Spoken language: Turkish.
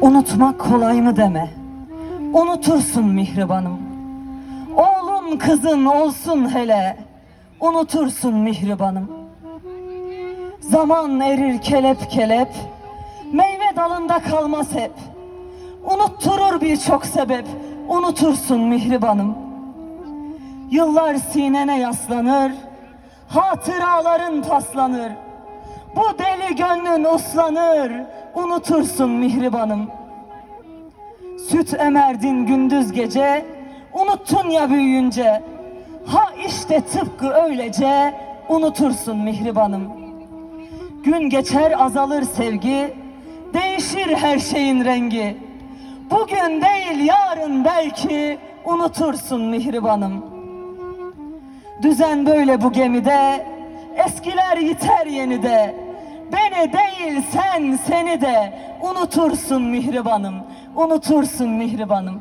Unutmak kolay mı deme. Unutursun mihribanım. Oğlun kızın olsun hele. Unutursun mihribanım. Zaman erir kelep kelep. Meyve dalında kalmaz hep. Unutturur birçok sebep. Unutursun mihribanım. Yıllar sinene yaslanır. Hatıraların paslanır. Bu deli gönlün uslanır. Unutursun mihribanım. Süt emerdin gündüz gece, unuttun ya büyüyünce. Ha işte tıpkı öylece unutursun mihribanım. Gün geçer azalır sevgi, değişir her şeyin rengi. Bugün değil yarın belki unutursun mihribanım. Düzen böyle bu gemide, eskiler yiter yenide. Beni değil sen seni de unutursun mihribanım, unutursun mihribanım.